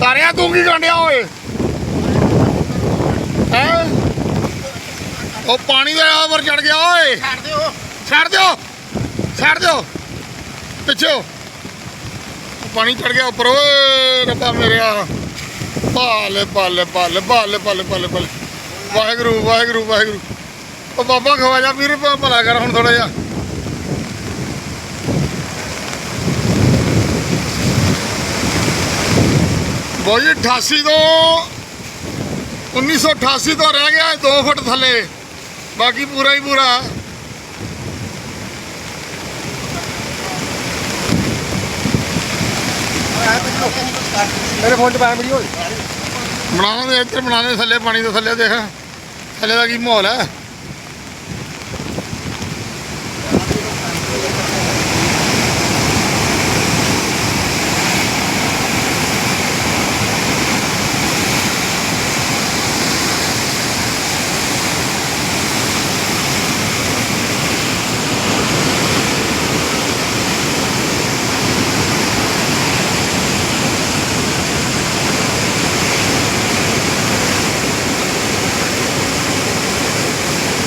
ਤਾਰਿਆ ਤੂੰ ਕੀ ਗੰਡਿਆ ਓਏ? ਹੈ? ਉਹ ਪਾਣੀ ਦੇ ਆਵਰ ਚੜ ਗਿਆ ਓਏ। ਛੱਡ ਦਿਓ। ਛੱਡ ਦਿਓ। ਛੱਡ ਦਿਓ। ਪਿੱਛੇ ਪਾਣੀ ਚੜ ਗਿਆ ਉੱਪਰ। ਓਏ ਰੱਬਾ ਮੇਰਿਆ। ਬਾਲੇ ਬਾਲੇ ਬਾਲੇ ਬਾਲੇ ਬਾਲੇ ਬਾਲੇ ਬਾਲੇ ਵਾਹਿਗੁਰੂ ਵਾਹਿਗੁਰੂ ਵਾਹਿਗੁਰੂ। ਉਹ ਬਾਬਾ ਖਵਾਜਾ ਵੀਰ ਭ- ਭਲਾ ਕਰ ਹੁਣ ਥੋੜਾ ਜਿਹਾ। ਬੋਈ 88 ਤੋਂ 1988 ਤੋਂ ਰਹਿ ਗਿਆ 2 ਫੁੱਟ ਥੱਲੇ। ਬਾਕੀ ਪੂਰਾ ਹੀ ਪੂਰਾ। ਮੇਰੇ ਫੋਨ 'ਚ ਪਾਇਆ ਵੀਡੀਓ। ਬਣਾਉਂਦੇ ਇੱਧਰ ਬਣਾਉਂਦੇ ਥੱਲੇ ਪਾਣੀ ਤੋਂ ਥੱਲੇ ਦੇਖ। ਥੱਲੇ ਦਾ ਕੀ ਮਾਹੌਲ ਹੈ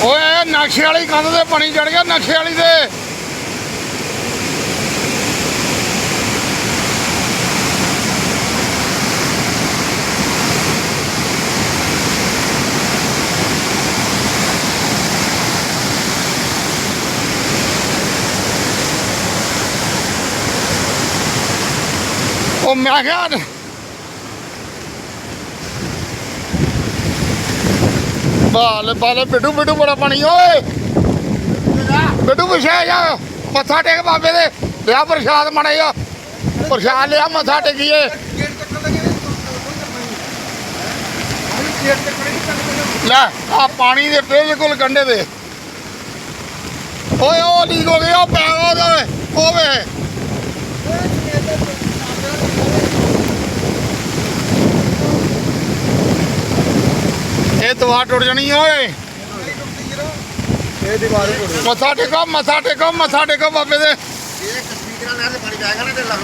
ਓਏ ਨਕਸ਼ੇ ਵਾਲੀ ਕੰਧ ਤੇ ਪਾਣੀ ਚੜ ਗਿਆ ਨਕਸ਼ੇ ਵਾਲੀ ਤੇ। ਉਹ ਮੈਂ ਕਿਹਾ ਬਾਲ ਬਾਲ, ਬਿੱਡੂ ਬਿੱਡੂ ਬੜਾ ਪਾਣੀ, ਓਏ। ਬਿੱਡੂ ਵਿਛਿਆ ਜਾ। ਮੱਥਾ ਟੇਕ ਬਾਬੇ ਦੇ। ਲਿਆ ਪ੍ਰਸ਼ਾਦ ਮਣੇ ਪ੍ਰਸ਼ਾਦ ਲਿਆ, ਮੱਥਾ ਟੇਕੀਏ। ਲੈ, ਆ ਪਾਣੀ ਦੇ ਬਿਲਕੁਲ ਕੰਢੇ ਦੇ ਓਏ, ਉਹ ਲੀਕ ਹੋ ਗਿਆ ਉਹ ਪੈ ਉਹਦੇ। ਓਵੇ ਇਹ ਤਵਾ ਟੁੱਟ ਜਾਣੀ ਓਏ। ਇਹ ਦੀਵਾਰ ਹੀ ਮੱਥਾ ਟੇਕੋ ਮੱਥਾ ਟੇਕੋ ਮੱਥਾ ਟੇਕੋ ਬਾਬੇ ਦੇ। ਇਹ ਕਸ਼ਮੀਰਾਂ ਨਾਲ ਪਾਣੀ ਜਾਏਗਾ ਨਾ ਤੇ ਲੱਗ